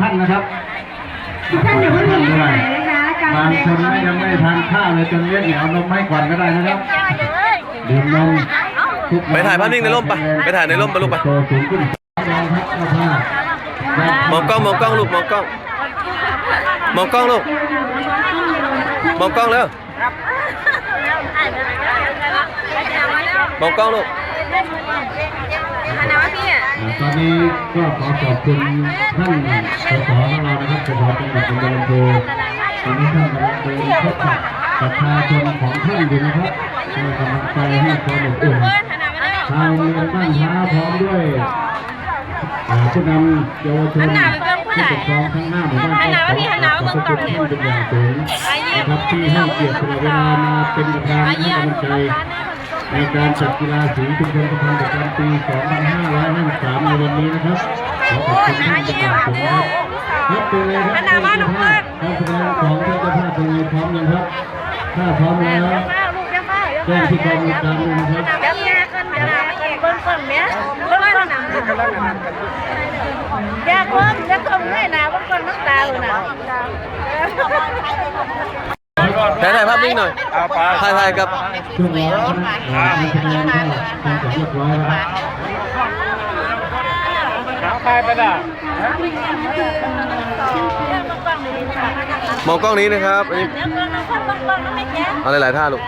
ท่านนะครับทุกท่านอย่าเพิ่งหนีไปไหนนะคะการบางแสดงคนไม่ยังไม่ทานข้าวเลยจนเลี้ยงเหนียวนมให้ก่อนก็ได้นะครับดื่มนมทุกไปถ่ายภาพนิ่งในร่มไปไปถ่ายในร่มไปลูกไปโตสูงขึ้นรองครับเจ้าภาพมองกล้องมองกล้องลูกมองกล้องมองกล้องลูกมองกล้องแล้วมองกล้องลูก ตอนนี้ก็ขอขอบคุณท่านสสของเรานะครับสสจังหวัดอุดรธานีตอนนี้ท่านกำลังเดินพบกับประชาชนของท่านอยู่นะครับให้กำลังใจให้ความอบอุ่นทางโรงเรียนบ้านท้าพร้อมด้วยผู้นำเยาวชนผู้ปกครองทั้งห้าหมู่บ้านขอขอบคุณท่านเป็นอย่างสูงนะครับที่ให้เกียรติเวลามาเป็นประธานให้กำลังใจ ในการจัดกีฬาสีชุมชนประพันธ์ประจำปี 2553 ในวันนี้นะครับขอขอบคุณท่านเป็นอย่างสูงครับครับเป็นเลยครับท่านเจ้าภาพการแสดงของท่านเจ้าภาพเป็นไงพร้อมยังครับถ้าพร้อมแล้วแจ้งที่กองมีการด้วยนะครับอยากเพิ่มอยากเพิ่มให้นะบางคนน้ำตาเลยนะ ถ่ายถ่ายภาพนิ่งหน่อยถ่ายถ่ายกับช่วงร้อนการแสดงก็คงจะเรียบร้อยแล้วครับมองกล้องนี้นะครับอันนี้เดี๋ยวเพิ่มน้ำเพิ่มบางคนน้ำไม่แก่เอาหลายๆท่าลูก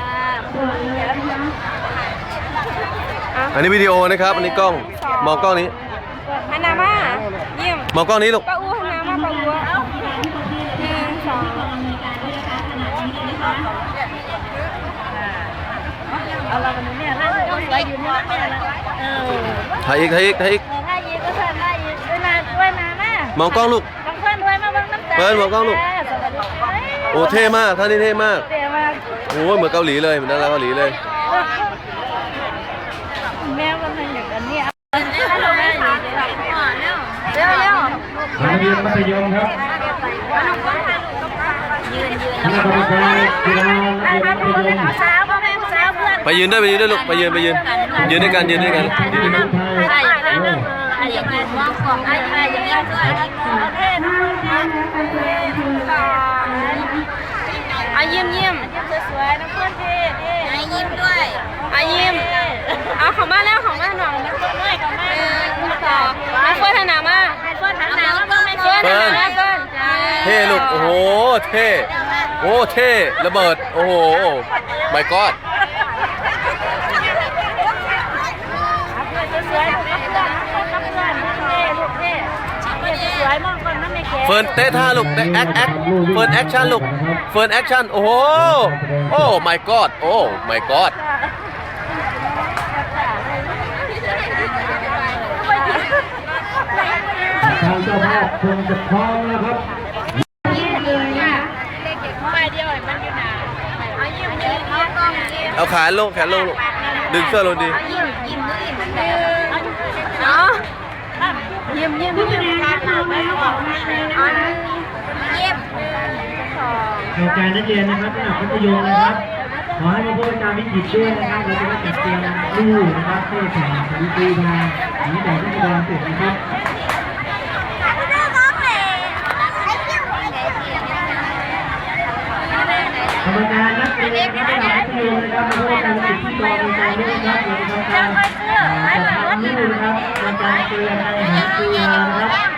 อันนี้วิดีโอนะครับ อันนี้กล้อง มองกล้องนี้ฮันนามาเยี่ยมมองกล้องนี้ลูกป้าอูฮันนามาป้าอูหนึ่งสอง เอาเราวันนี้เนี่ยน่าจะต้องสวยอยู่เนี่ยเนี่ยนะเออถ่ายอีกถ่ายอีกถ่ายอีกถ้ายีก็เชิญได้ยีด้วยนะด้วยนะแม่มองกล้องลูกบางคนด้วยมาบางน้ำตาเปิ้ลมองกล้องลูกโอ้เท่มากท่านี้เท่มากเท่มากโอ้ยเหมือนเกาหลีเลยเหมือนดาราเกาหลีเลย แม่ก็ทำอย่างนี้เร็วเร็วนักเรียนมัธยมครับคณะกรรมการกีฬานักเรียนมัธยมสาว ไปยืนด้วยไปยืนด้วยลูกไปยืนไปยืนยืนด้วยกันยืนด้วยกันยืนด้วยกันใช่ได้นะไอ้ยังไงว่างของไอ้ไอ้ยังไงช่วยโอเคนะอายิ้มยิ้มสวยๆน้ำเพื่อนเท่เท่อายิ้มด้วยอายิ้มเอาของมาแล้วของมาหน่อยด้วยกับแม่ต่อมาเฟิร์นฮันนามาเพื่อนหันหน้าแล้วก็ไม่เฟิร์นฮันนามาเฟิร์นเท่ลูกโอ้โหเท่โอ้เท่ระเบิดโอ้โห my god สวยๆกับเพื่อนกับเพื่อนเท่ลูกเท่สวยมากคนนั่นไม่แก่ เฟิร์นเต้ท่าลูกเต้แอคแอคเฟิร์นแอคชั่นลูกเฟิร์นแอคชั่นโอ้โหโอ้ my god โอ้ my god ทางเจ้าภาพคงจะพร้อมแล้วครับเดียวมันอาเอายิ้มยิ้มเอากล้องยิ้มเอาขาลงแขนลงลูกดึงเสื้อลงดียิ้มยิ้มยิ้มเนาะยิ้ม ยิ้มยิ้มการหนาไม่บอกนะอันยิ้มโครงการนักเรียนนะครับระดับมัธยมนะครับ ขอให้มาพูดจารวิจิตรด้วยนะครับ เราจะได้จัดเตรียมลูกนะครับเพื่อแข่งขันกีฬาหนีแต่นักแสดงเสร็จนะครับกรรมการนักเรียนนะครับระดับมัธยมนะครับมาพูดจารวิจิตรที่กองการด้วยนะครับเราจะทำการจัดทำลูกนะครับในการเตรียมการแข่งขันกีฬานะครับ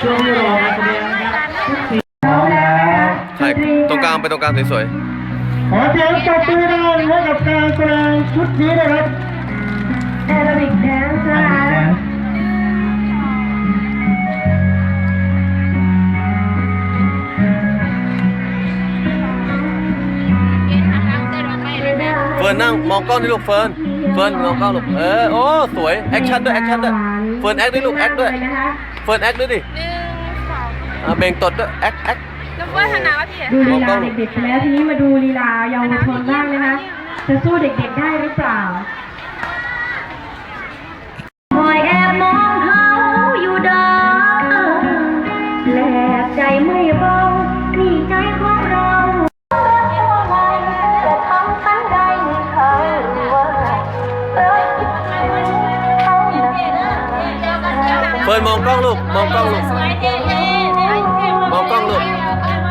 ช่วงที่รอการแสดงนะครับทุกทีพร้อมแล้วถ่ายตรงกลางไปตรงกลางสวยขอเสียงปรบมือดังให้กับการแสดงชุดนี้นะครับแอโรบิกแดนซ์นะคะๆ เฟิร์นนั่งมองกล้องนี่ลูกเฟิร์น เฟิร์นมองกล้องลูก เออ โอ้ สวย แอคชั่นด้วย แอคชั่นด้วย เฟิร์นแอคด้วยลูกแอคด้วยนะคะเฟิร์นแอคด้วยดิหนึ่งสองอ่าเบ่งตดด้วยแอคแอคแล้วเฟิร์นฮันนามาพี่ดูลีลาเด็กๆไปแล้วทีนี้มาดูลีลาเยาวชนบ้างนะคะ จะสู้เด็กๆได้หรือเปล่าคอยแอบมองเขาอยู่เดิมแปลกใจไม่เบ ฟิร์นมองกล้องลูก มองกล้องลูก สวยเท่เท่มองกล้องลูก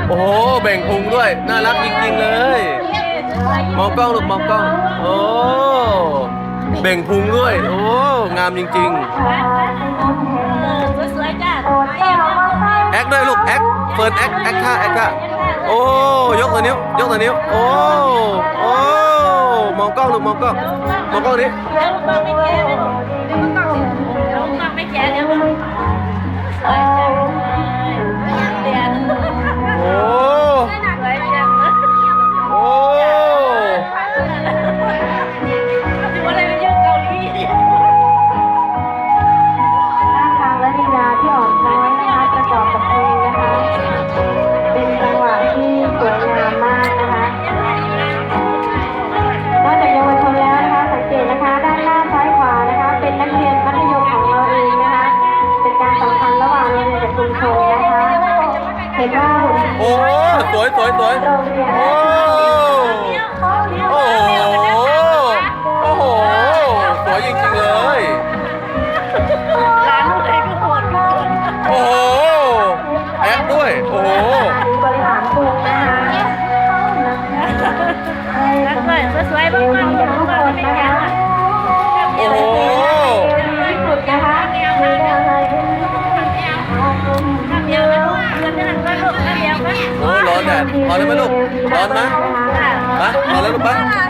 โอ้โห แบ่งพุงด้วย น่ารักจริงๆเลย มองกล้องลูก มองกล้อง โอ้ แบ่งพุงด้วย โอ้ งามจริง สวยจ้ะๆแอคด้วยลูก แอค เฟิร์นแอค แอคท่า แอคท่า โอ้ ยกตัวนิ้ว ยกตัวนิ้ว โอ้ โอ้ มองกล้องลูก มองกล้อง มองกล้องนี้เดี๋ยวลูกบอลไม่แก่เลย วลูไม่แก่เดี๋ยวสว เห็นว่าหุ่นโอ้สวยสวยสวยโรงเรียนโอ้ อ้ร้อนแดดร้อนได้ไหมลูกนอนไหมมาร้อนแล้วลูกไปะ